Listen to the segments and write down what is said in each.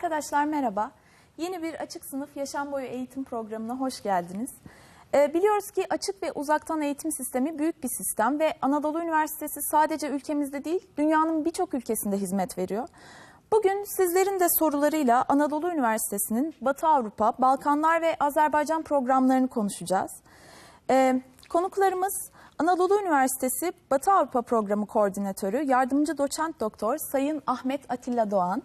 Arkadaşlar merhaba. Yeni bir Açık Sınıf Yaşam Boyu Eğitim Programı'na hoş geldiniz. Ee, biliyoruz ki açık ve uzaktan eğitim sistemi büyük bir sistem ve Anadolu Üniversitesi sadece ülkemizde değil, dünyanın birçok ülkesinde hizmet veriyor. Bugün sizlerin de sorularıyla Anadolu Üniversitesi'nin Batı Avrupa, Balkanlar ve Azerbaycan programlarını konuşacağız. Ee, konuklarımız Anadolu Üniversitesi Batı Avrupa Programı Koordinatörü, Yardımcı Doçent Doktor Sayın Ahmet Atilla Doğan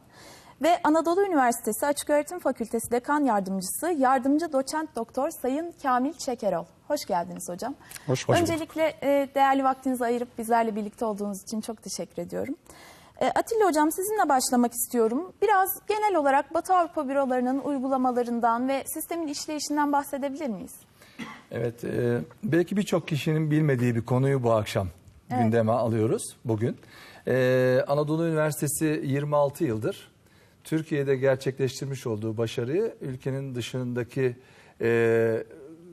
ve Anadolu Üniversitesi Açıköğretim Fakültesi Dekan Yardımcısı, Yardımcı Doçent Doktor Sayın Kamil Çekerol. Hoş geldiniz hocam. Hoş bulduk. Öncelikle e, değerli vaktinizi ayırıp bizlerle birlikte olduğunuz için çok teşekkür ediyorum. E, Atilla Hocam sizinle başlamak istiyorum. Biraz genel olarak Batı Avrupa bürolarının uygulamalarından ve sistemin işleyişinden bahsedebilir miyiz? Evet, e, belki birçok kişinin bilmediği bir konuyu bu akşam gündeme alıyoruz bugün. E, Anadolu Üniversitesi 26 yıldır Türkiye'de gerçekleştirmiş olduğu başarıyı ülkenin dışındaki e,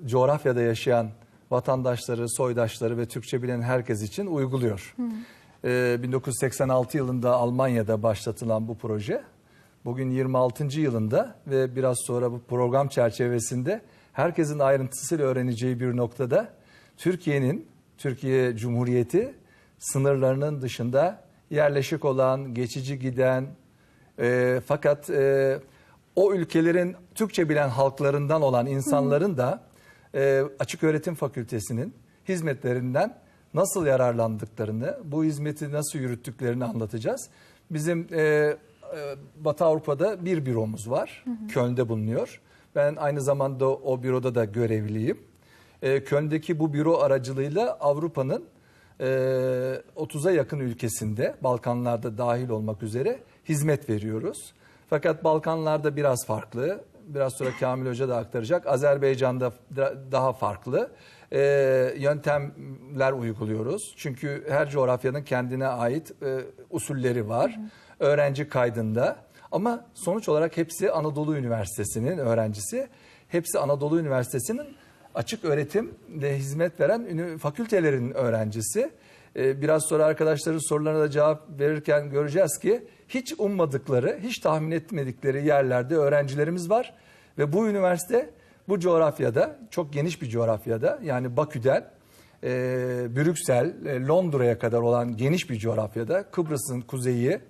coğrafyada yaşayan vatandaşları, soydaşları ve Türkçe bilen herkes için uyguluyor. E, 1986 yılında Almanya'da başlatılan bu proje bugün 26. yılında ve biraz sonra bu program çerçevesinde herkesin ayrıntısıyla öğreneceği bir noktada Türkiye'nin, Türkiye Cumhuriyeti sınırlarının dışında yerleşik olan, geçici giden e, fakat e, o ülkelerin Türkçe bilen halklarından olan insanların da e, Açık Öğretim Fakültesinin hizmetlerinden nasıl yararlandıklarını, bu hizmeti nasıl yürüttüklerini anlatacağız. Bizim e, e, Batı Avrupa'da bir büromuz var. Köln'de bulunuyor. Ben aynı zamanda o büroda da görevliyim. E, Köln'deki bu büro aracılığıyla Avrupa'nın e, 30'a yakın ülkesinde, Balkanlarda dahil olmak üzere hizmet veriyoruz. Fakat Balkanlarda biraz farklı. Biraz sonra Kamil Hoca da aktaracak. Azerbaycan'da da- daha farklı e, yöntemler uyguluyoruz. Çünkü her coğrafyanın kendine ait e, usulleri var. Öğrenci kaydında. Ama sonuç olarak hepsi Anadolu Üniversitesi'nin öğrencisi. Hepsi Anadolu Üniversitesi'nin açık öğretimle hizmet veren fakültelerin öğrencisi. Ee, Biraz sonra arkadaşların sorularına da cevap verirken göreceğiz ki hiç ummadıkları, hiç tahmin etmedikleri yerlerde öğrencilerimiz var. Ve bu üniversite bu coğrafyada, çok geniş bir coğrafyada yani Bakü'den e, Brüksel, e, Londra'ya kadar olan geniş bir coğrafyada Kıbrıs'ın kuzeyi,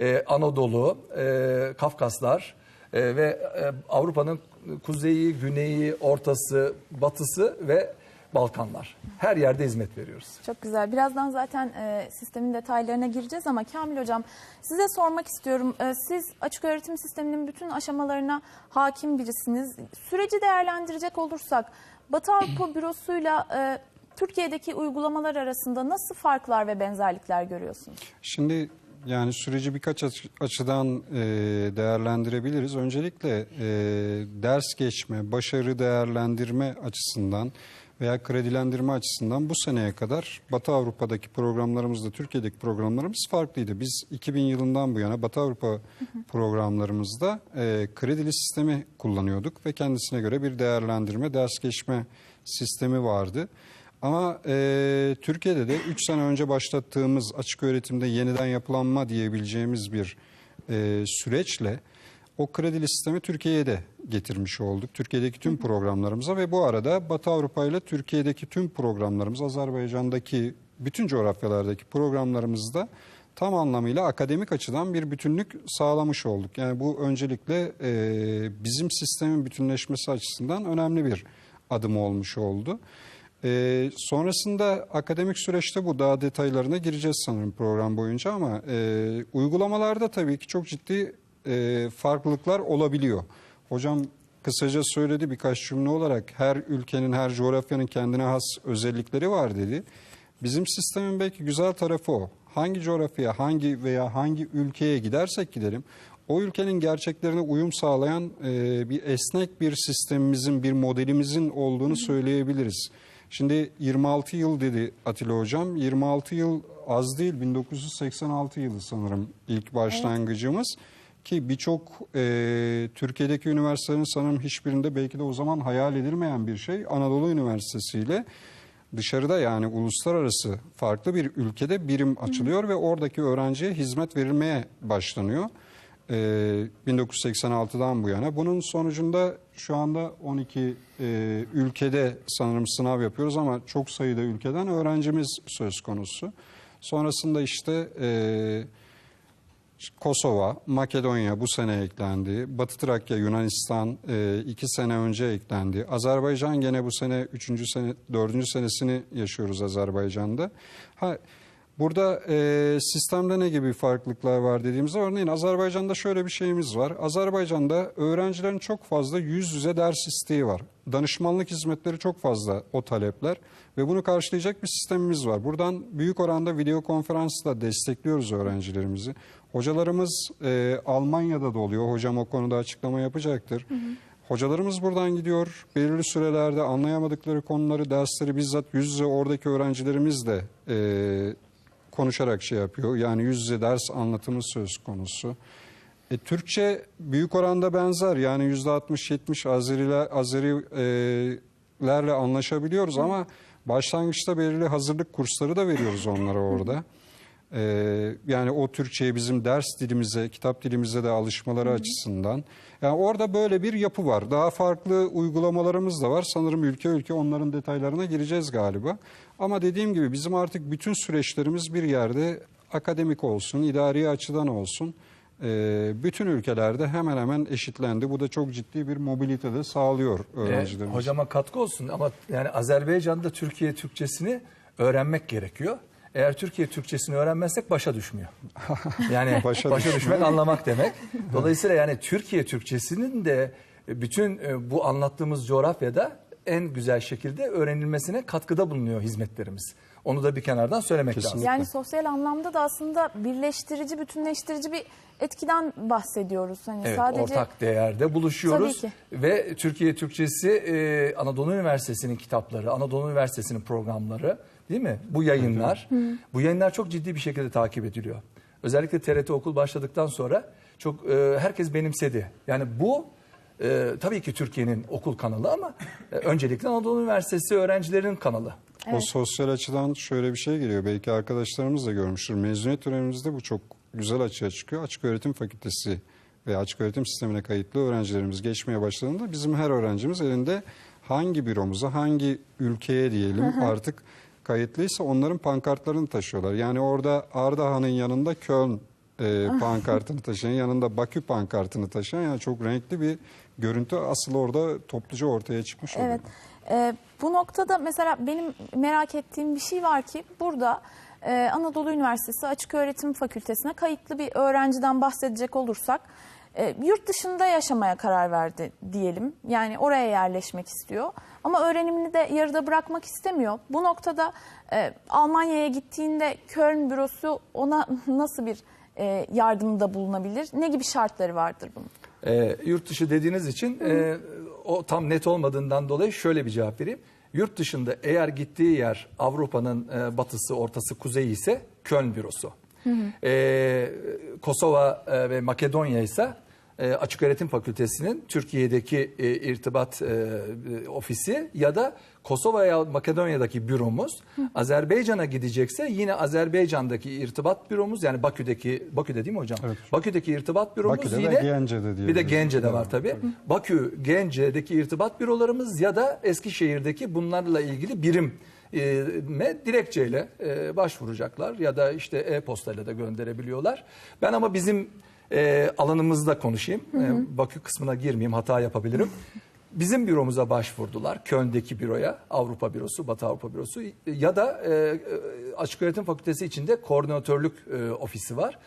e, Anadolu, e, Kafkaslar e, ve e, Avrupa'nın kuzeyi, güneyi, ortası, batısı ve Balkanlar. Her yerde hizmet veriyoruz. Çok güzel. Birazdan zaten e, sistemin detaylarına gireceğiz ama Kamil Hocam size sormak istiyorum. E, siz açık öğretim sisteminin bütün aşamalarına hakim birisiniz. Süreci değerlendirecek olursak Batı Avrupa Bürosu'yla e, Türkiye'deki uygulamalar arasında nasıl farklar ve benzerlikler görüyorsunuz? Şimdi yani süreci birkaç aç- açıdan e, değerlendirebiliriz. Öncelikle e, ders geçme, başarı değerlendirme açısından veya kredilendirme açısından bu seneye kadar Batı Avrupa'daki programlarımızla Türkiye'deki programlarımız farklıydı. Biz 2000 yılından bu yana Batı Avrupa programlarımızda e, kredili sistemi kullanıyorduk ve kendisine göre bir değerlendirme, ders geçme sistemi vardı. Ama e, Türkiye'de de 3 sene önce başlattığımız açık öğretimde yeniden yapılanma diyebileceğimiz bir e, süreçle o kredili sistemi Türkiye'ye de getirmiş olduk. Türkiye'deki tüm programlarımıza ve bu arada Batı Avrupa ile Türkiye'deki tüm programlarımız, Azerbaycan'daki bütün coğrafyalardaki programlarımızda tam anlamıyla akademik açıdan bir bütünlük sağlamış olduk. Yani bu öncelikle e, bizim sistemin bütünleşmesi açısından önemli bir adım olmuş oldu. Ee, sonrasında akademik süreçte bu daha detaylarına gireceğiz sanırım program boyunca ama e, uygulamalarda tabii ki çok ciddi e, farklılıklar olabiliyor. Hocam kısaca söyledi birkaç cümle olarak her ülkenin her coğrafyanın kendine has özellikleri var dedi. Bizim sistemin belki güzel tarafı o. Hangi coğrafyaya, hangi veya hangi ülkeye gidersek gidelim o ülkenin gerçeklerine uyum sağlayan e, bir esnek bir sistemimizin, bir modelimizin olduğunu söyleyebiliriz. Şimdi 26 yıl dedi Atilla Hocam. 26 yıl az değil 1986 yılı sanırım ilk başlangıcımız. Ki birçok e, Türkiye'deki üniversitelerin sanırım hiçbirinde belki de o zaman hayal edilmeyen bir şey. Anadolu Üniversitesi ile dışarıda yani uluslararası farklı bir ülkede birim açılıyor ve oradaki öğrenciye hizmet verilmeye başlanıyor. e, 1986'dan bu yana. Bunun sonucunda şu anda 12 e, ülkede sanırım sınav yapıyoruz ama çok sayıda ülkeden öğrencimiz söz konusu. Sonrasında işte e, Kosova, Makedonya bu sene eklendi. Batı Trakya, Yunanistan e, iki sene önce eklendi. Azerbaycan gene bu sene üçüncü sene, dördüncü senesini yaşıyoruz Azerbaycan'da. Ha, burada e, sistemde ne gibi farklılıklar var dediğimizde örneğin Azerbaycan'da şöyle bir şeyimiz var. Azerbaycan'da öğrencilerin çok fazla yüz yüze ders isteği var. Danışmanlık hizmetleri çok fazla o talepler ve bunu karşılayacak bir sistemimiz var. Buradan büyük oranda video konferansla destekliyoruz öğrencilerimizi. Hocalarımız e, Almanya'da da oluyor. Hocam o konuda açıklama yapacaktır. Hocalarımız buradan gidiyor. Belirli sürelerde anlayamadıkları konuları, dersleri bizzat yüz yüze oradaki öğrencilerimizle e, konuşarak şey yapıyor. Yani yüz yüze ders anlatımı söz konusu. E, Türkçe büyük oranda benzer. Yani yüzde 60-70 Azeriler, Azerilerle anlaşabiliyoruz ama başlangıçta belirli hazırlık kursları da veriyoruz onlara orada. E, yani o Türkçe'ye bizim ders dilimize, kitap dilimize de alışmaları açısından. Yani orada böyle bir yapı var. Daha farklı uygulamalarımız da var. Sanırım ülke ülke onların detaylarına gireceğiz galiba. Ama dediğim gibi bizim artık bütün süreçlerimiz bir yerde akademik olsun, idari açıdan olsun. e, bütün ülkelerde hemen hemen eşitlendi. Bu da çok ciddi bir mobilite de sağlıyor E, öğrencilerimiz. hocama katkı olsun ama yani Azerbaycan'da Türkiye Türkçesini öğrenmek gerekiyor. Eğer Türkiye Türkçesini öğrenmezsek başa düşmüyor. Yani başa, Başa düşmek anlamak demek. Dolayısıyla yani Türkiye Türkçesinin de bütün e, bu anlattığımız coğrafyada en güzel şekilde öğrenilmesine katkıda bulunuyor hizmetlerimiz. Onu da bir kenardan söylemek lazım. Kesinlikle. Yani sosyal anlamda da aslında birleştirici, bütünleştirici bir etkiden bahsediyoruz. Hani Evet, sadece ortak değerde buluşuyoruz Tabii ki. ve Türkiye Türkçesi e, Anadolu Üniversitesi'nin kitapları, Anadolu Üniversitesi'nin programları değil mi? Bu yayınlar, bu yayınlar çok ciddi bir şekilde takip ediliyor. Özellikle TRT okul başladıktan sonra çok e, herkes benimsedi. Yani bu e, tabii ki Türkiye'nin okul kanalı ama e, öncelikle Anadolu Üniversitesi öğrencilerinin kanalı. O sosyal açıdan şöyle bir şey geliyor. Belki arkadaşlarımız da görmüştür. Mezuniyet törenimizde bu çok güzel açığa çıkıyor. Açık öğretim fakültesi veya açık öğretim sistemine kayıtlı öğrencilerimiz geçmeye başladığında bizim her öğrencimiz elinde hangi büromuza, hangi ülkeye diyelim artık kayıtlıysa onların pankartlarını taşıyorlar. Yani orada Ardahan'ın yanında Köln e, pankartını taşıyan, yanında Bakü pankartını taşıyan yani çok renkli bir görüntü asıl orada topluca ortaya çıkmış oluyor. Evet. Ee, bu noktada mesela benim merak ettiğim bir şey var ki burada e, Anadolu Üniversitesi Açık Öğretim Fakültesine kayıtlı bir öğrenciden bahsedecek olursak e, yurt dışında yaşamaya karar verdi diyelim. Yani oraya yerleşmek istiyor. Ama öğrenimini de yarıda bırakmak istemiyor. Bu noktada e, Almanya'ya gittiğinde Köln bürosu ona nasıl bir e, yardımda bulunabilir? Ne gibi şartları vardır bunun? E, yurt dışı dediğiniz için e, o tam net olmadığından dolayı şöyle bir cevap vereyim. Yurt dışında eğer gittiği yer Avrupa'nın e, batısı, ortası, kuzeyi ise Köln bürosu. E, Kosova e, ve Makedonya ise e, Açık Öğretim Fakültesi'nin Türkiye'deki e, irtibat e, e, ofisi ya da Kosova ya Makedonya'daki büromuz. Azerbaycan'a gidecekse yine Azerbaycan'daki irtibat büromuz yani Bakü'deki Bakü'de değil mi hocam? Evet. Bakü'deki irtibat büromuz Bakü'de ve yine Gence'de bir de. Gence'de var Evet, tabii. Bakü, Gence'deki irtibat bürolarımız ya da Eskişehir'deki bunlarla ilgili birim me dilekçeyle e, başvuracaklar ya da işte e-postayla da gönderebiliyorlar. Ben ama bizim e, alanımızda konuşayım. E, Bakü kısmına girmeyeyim hata yapabilirim. Bizim büromuza başvurdular. Köln'deki büroya, Avrupa bürosu, Batı Avrupa bürosu ya da e, e, Açık Öğretim Fakültesi içinde koordinatörlük e, ofisi var.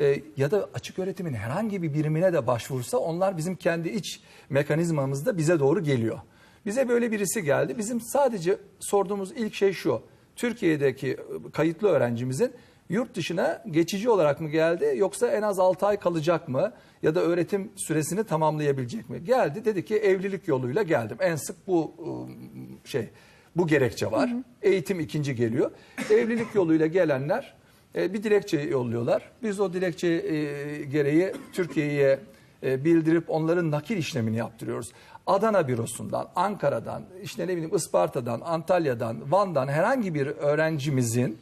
E, ya da açık öğretimin herhangi bir birimine de başvursa onlar bizim kendi iç mekanizmamızda bize doğru geliyor. Bize böyle birisi geldi. Bizim sadece sorduğumuz ilk şey şu. Türkiye'deki e, kayıtlı öğrencimizin yurt dışına geçici olarak mı geldi yoksa en az 6 ay kalacak mı ya da öğretim süresini tamamlayabilecek mi? Geldi dedi ki evlilik yoluyla geldim. En sık bu ıı, şey bu gerekçe var. Eğitim ikinci geliyor. Evlilik yoluyla gelenler e, bir dilekçe yolluyorlar. Biz o dilekçe e, gereği Türkiye'ye e, bildirip onların nakil işlemini yaptırıyoruz. Adana bürosundan, Ankara'dan, işte ne bileyim Isparta'dan, Antalya'dan, Van'dan herhangi bir öğrencimizin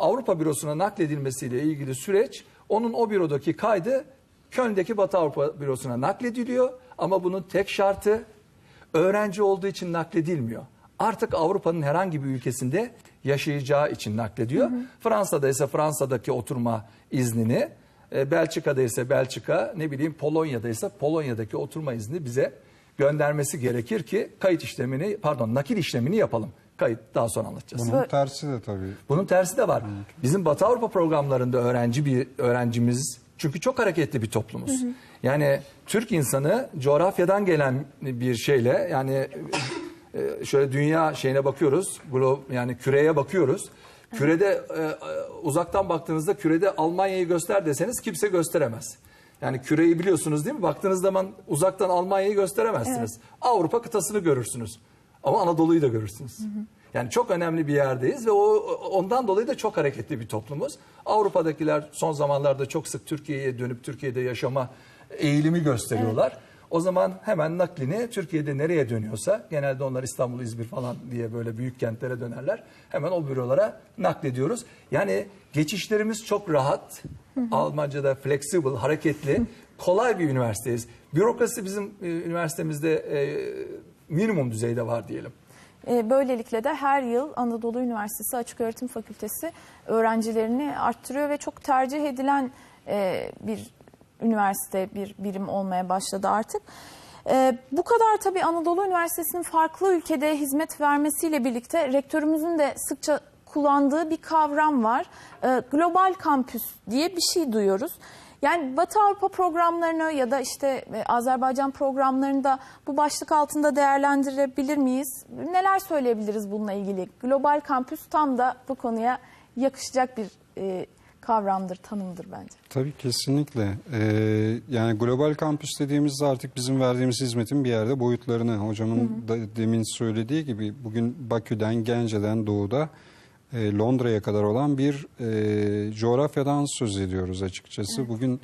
Avrupa bürosuna nakledilmesiyle ilgili süreç onun o bürodaki kaydı Köln'deki Batı Avrupa Bürosu'na naklediliyor ama bunun tek şartı öğrenci olduğu için nakledilmiyor. Artık Avrupa'nın herhangi bir ülkesinde yaşayacağı için naklediyor. Fransa'da ise Fransa'daki oturma iznini, e, Belçika'da ise Belçika, ne bileyim Polonya'da ise Polonya'daki oturma izni bize göndermesi gerekir ki kayıt işlemini, pardon nakil işlemini yapalım. Kayıt daha sonra anlatacağız. Bunun tersi de tabii. Bunun tersi de var. Bizim Batı Avrupa programlarında öğrenci bir öğrencimiz çünkü çok hareketli bir toplumuz. Yani Türk insanı coğrafyadan gelen bir şeyle yani e, şöyle dünya şeyine bakıyoruz. Yani küreye bakıyoruz. Kürede e, e, uzaktan baktığınızda kürede Almanya'yı göster deseniz kimse gösteremez. Yani küreyi biliyorsunuz değil mi? Baktığınız zaman uzaktan Almanya'yı gösteremezsiniz. Avrupa kıtasını görürsünüz. Ama Anadolu'yu da görürsünüz. Yani çok önemli bir yerdeyiz ve o ondan dolayı da çok hareketli bir toplumuz. Avrupa'dakiler son zamanlarda çok sık Türkiye'ye dönüp Türkiye'de yaşama eğilimi gösteriyorlar. O zaman hemen naklini Türkiye'de nereye dönüyorsa genelde onlar İstanbul, İzmir falan diye böyle büyük kentlere dönerler. Hemen o bürolara naklediyoruz. Yani geçişlerimiz çok rahat. Almanca'da flexible, hareketli, kolay bir üniversiteyiz. Bürokrasi bizim e, üniversitemizde e, minimum düzeyde var diyelim. E, Böylelikle de her yıl Anadolu Üniversitesi Açıköğretim Fakültesi öğrencilerini arttırıyor ve çok tercih edilen e, bir üniversite, bir birim olmaya başladı artık. E, Bu kadar tabii Anadolu Üniversitesi'nin farklı ülkede hizmet vermesiyle birlikte rektörümüzün de sıkça kullandığı bir kavram var. Global kampüs diye bir şey duyuyoruz. Yani Batı Avrupa programlarını ya da işte e, Azerbaycan programlarını da bu başlık altında değerlendirebilir miyiz? Neler söyleyebiliriz bununla ilgili? Global kampüs tam da bu konuya yakışacak bir e, kavramdır, tanımdır bence. Tabii kesinlikle. Ee, yani global kampüs dediğimizde artık bizim verdiğimiz hizmetin bir yerde boyutlarını hocamın da demin söylediği gibi bugün Bakü'den, Gence'den doğuda e, Londra'ya kadar olan bir e, coğrafyadan söz ediyoruz açıkçası. Bugün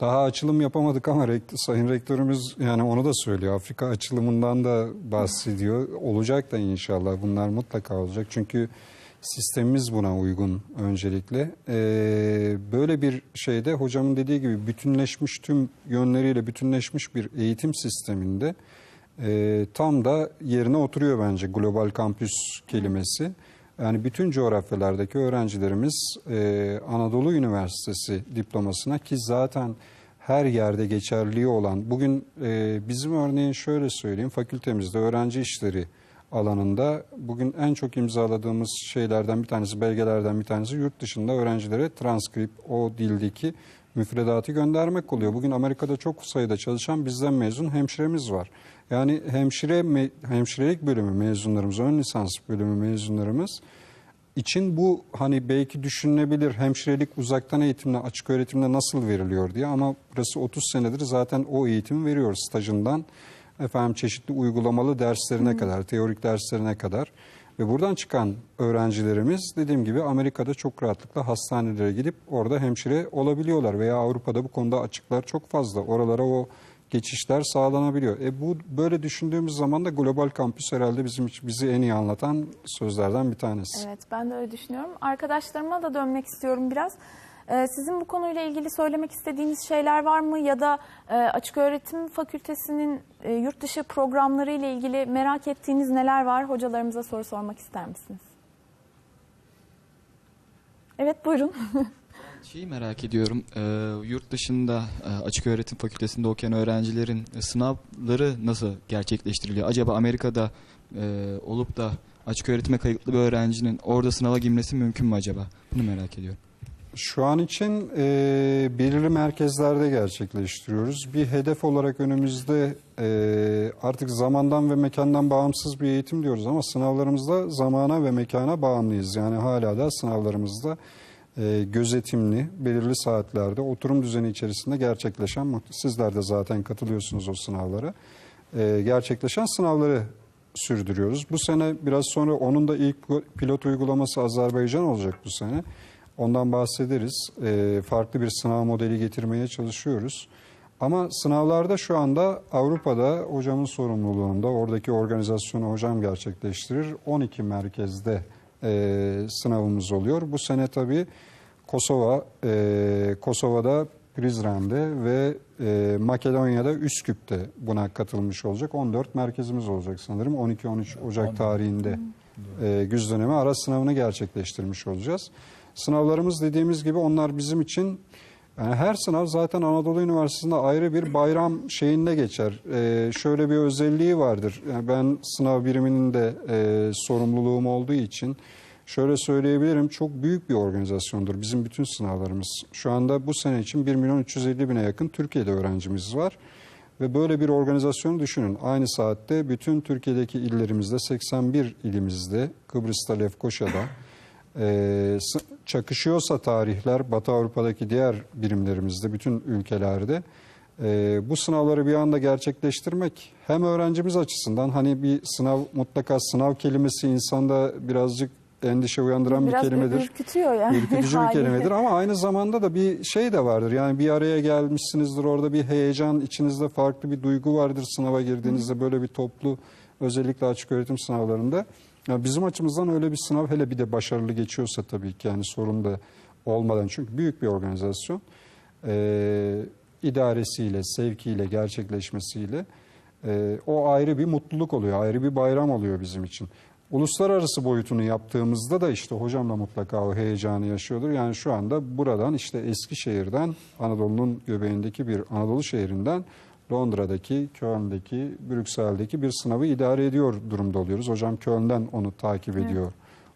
daha açılım yapamadık ama rekt- Sayın Rektörümüz yani onu da söylüyor. Afrika açılımından da bahsediyor. Olacak da inşallah bunlar mutlaka olacak. Çünkü sistemimiz buna uygun öncelikle. Ee, böyle bir şeyde hocamın dediği gibi bütünleşmiş tüm yönleriyle bütünleşmiş bir eğitim sisteminde e, tam da yerine oturuyor bence global kampüs kelimesi. Yani bütün coğrafyalardaki öğrencilerimiz e, Anadolu Üniversitesi diplomasına ki zaten her yerde geçerliği olan bugün e, bizim örneğin şöyle söyleyeyim fakültemizde öğrenci işleri alanında bugün en çok imzaladığımız şeylerden bir tanesi belgelerden bir tanesi yurt dışında öğrencilere transkript o dildeki müfredatı göndermek oluyor. Bugün Amerika'da çok sayıda çalışan bizden mezun hemşiremiz var. Yani hemşire me- hemşirelik bölümü mezunlarımız, ön lisans bölümü mezunlarımız için bu hani belki düşünülebilir hemşirelik uzaktan eğitimle açık öğretimle nasıl veriliyor diye ama burası 30 senedir zaten o eğitimi veriyoruz stajından. Efendim çeşitli uygulamalı derslerine kadar, teorik derslerine kadar. Ve buradan çıkan öğrencilerimiz dediğim gibi Amerika'da çok rahatlıkla hastanelere gidip orada hemşire olabiliyorlar veya Avrupa'da bu konuda açıklar çok fazla. Oralara o geçişler sağlanabiliyor. E bu böyle düşündüğümüz zaman da global kampüs herhalde bizim bizi en iyi anlatan sözlerden bir tanesi. Evet ben de öyle düşünüyorum. Arkadaşlarıma da dönmek istiyorum biraz. Ee, sizin bu konuyla ilgili söylemek istediğiniz şeyler var mı? Ya da e, Açık Öğretim Fakültesinin e, yurt dışı programları ile ilgili merak ettiğiniz neler var? Hocalarımıza soru sormak ister misiniz? Evet buyurun. Şeyi merak ediyorum, e, yurt dışında e, açık öğretim fakültesinde okuyan öğrencilerin e, sınavları nasıl gerçekleştiriliyor? Acaba Amerika'da e, olup da açık öğretime kayıtlı bir öğrencinin orada sınava girmesi mümkün mü acaba? Bunu merak ediyorum. Şu an için e, belirli merkezlerde gerçekleştiriyoruz. Bir hedef olarak önümüzde e, artık zamandan ve mekandan bağımsız bir eğitim diyoruz ama sınavlarımızda zamana ve mekana bağımlıyız. Yani hala da sınavlarımızda e, gözetimli, belirli saatlerde oturum düzeni içerisinde gerçekleşen, sizler de zaten katılıyorsunuz o sınavlara, e, gerçekleşen sınavları sürdürüyoruz. Bu sene biraz sonra onun da ilk pilot uygulaması Azerbaycan olacak bu sene. Ondan bahsederiz. E, farklı bir sınav modeli getirmeye çalışıyoruz. Ama sınavlarda şu anda Avrupa'da hocamın sorumluluğunda oradaki organizasyonu hocam gerçekleştirir. 12 merkezde e, sınavımız oluyor. Bu sene tabii Kosova, e, Kosova'da Prizren'de ve e, Makedonya'da Üsküp'te buna katılmış olacak. 14 merkezimiz olacak sanırım. 12-13 Ocak tarihinde e, güz dönemi ara sınavını gerçekleştirmiş olacağız. Sınavlarımız dediğimiz gibi onlar bizim için yani her sınav zaten Anadolu Üniversitesi'nde ayrı bir bayram şeyinde geçer. Ee, şöyle bir özelliği vardır. Yani ben sınav biriminin de e, sorumluluğum olduğu için şöyle söyleyebilirim. Çok büyük bir organizasyondur bizim bütün sınavlarımız. Şu anda bu sene için 1 milyon 350 bine yakın Türkiye'de öğrencimiz var. Ve böyle bir organizasyonu düşünün. Aynı saatte bütün Türkiye'deki illerimizde 81 ilimizde Kıbrıs'ta Lefkoşa'da s- çakışıyorsa tarihler Batı Avrupa'daki diğer birimlerimizde bütün ülkelerde e, bu sınavları bir anda gerçekleştirmek hem öğrencimiz açısından hani bir sınav mutlaka sınav kelimesi insanda birazcık endişe uyandıran Biraz bir kelimedir. ürkütüyor yani. Ürkütücü bir kelimedir ama aynı zamanda da bir şey de vardır. Yani bir araya gelmişsinizdir orada bir heyecan, içinizde farklı bir duygu vardır sınava girdiğinizde böyle bir toplu özellikle açık öğretim sınavlarında. Yani bizim açımızdan öyle bir sınav hele bir de başarılı geçiyorsa tabii ki yani sorun da olmadan çünkü büyük bir organizasyon. Ee, idaresiyle, sevkiyle, gerçekleşmesiyle e, o ayrı bir mutluluk oluyor, ayrı bir bayram oluyor bizim için. Uluslararası boyutunu yaptığımızda da işte hocam da mutlaka o heyecanı yaşıyordur. Yani şu anda buradan işte Eskişehir'den Anadolu'nun göbeğindeki bir Anadolu şehrinden Londra'daki, Köln'deki, Brüksel'deki bir sınavı idare ediyor durumda oluyoruz. Hocam Köln'den onu takip ediyor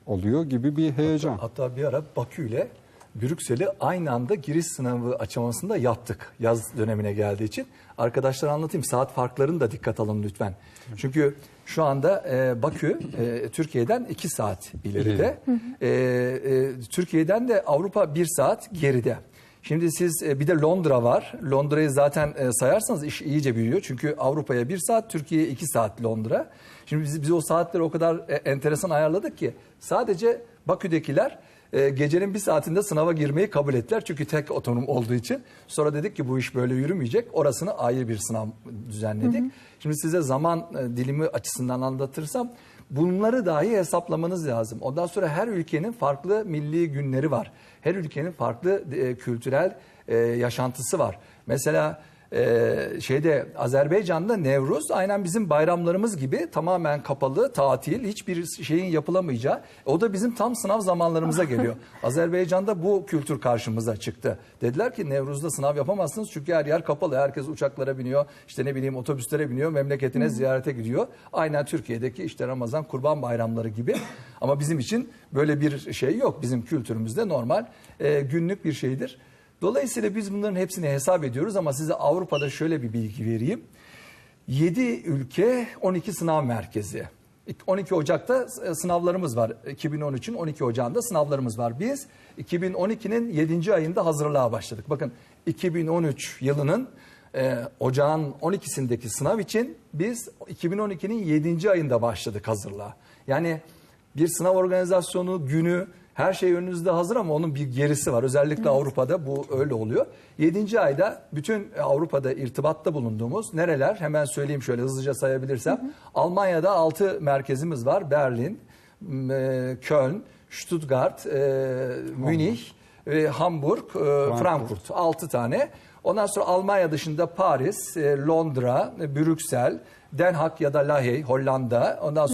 oluyor gibi bir heyecan. Hatta bir ara Bakü ile Brüksel'i aynı anda giriş sınavı aşamasında yaptık. Yaz dönemine geldiği için. Arkadaşlara anlatayım. Saat farklarını da dikkat alın lütfen. Çünkü şu anda e, Bakü e, Türkiye'den 2 saat ileride. E, e, Türkiye'den de Avrupa 1 saat geride. Şimdi siz e, bir de Londra var. Londra'yı zaten e, sayarsanız iş iyice büyüyor. Çünkü Avrupa'ya 1 saat, Türkiye'ye 2 saat Londra. Şimdi biz, biz o saatleri o kadar e, enteresan ayarladık ki sadece Bakü'dekiler gecenin bir saatinde sınava girmeyi kabul ettiler. Çünkü tek otonom olduğu için. Sonra dedik ki bu iş böyle yürümeyecek. Orasını ayrı bir sınav düzenledik. Şimdi size zaman dilimi açısından anlatırsam bunları dahi hesaplamanız lazım. Ondan sonra her ülkenin farklı milli günleri var. Her ülkenin farklı e, kültürel e, yaşantısı var. Mesela ee, şeyde Azerbaycan'da Nevruz aynen bizim bayramlarımız gibi tamamen kapalı, tatil, hiçbir şeyin yapılamayacağı. O da bizim tam sınav zamanlarımıza geliyor. Azerbaycan'da bu kültür karşımıza çıktı. Dediler ki Nevruz'da sınav yapamazsınız çünkü her yer kapalı. Herkes uçaklara biniyor, işte ne bileyim otobüslere biniyor, memleketine ziyarete gidiyor. Aynen Türkiye'deki işte Ramazan, Kurban bayramları gibi. Ama bizim için böyle bir şey yok. Bizim kültürümüzde normal e, günlük bir şeydir. Dolayısıyla biz bunların hepsini hesap ediyoruz ama size Avrupa'da şöyle bir bilgi vereyim. 7 ülke 12 sınav merkezi. 12 Ocak'ta sınavlarımız var. 2013'ün 12 Ocağı'nda sınavlarımız var. Biz 2012'nin 7. ayında hazırlığa başladık. Bakın 2013 yılının e, ocağın 12'sindeki sınav için biz 2012'nin 7. ayında başladık hazırlığa. Yani bir sınav organizasyonu, günü, her şey önünüzde hazır ama onun bir gerisi var. Özellikle Avrupa'da bu öyle oluyor. 7. ayda bütün Avrupa'da irtibatta bulunduğumuz nereler? Hemen söyleyeyim şöyle hızlıca sayabilirsem. Almanya'da 6 merkezimiz var. Berlin, e, Köln, Stuttgart, e, Münih, ve Hamburg, e, Frankfurt. 6 tane. Ondan sonra Almanya dışında Paris, Londra, Brüksel, Den Haag ya da Lahey, Hollanda. Ondan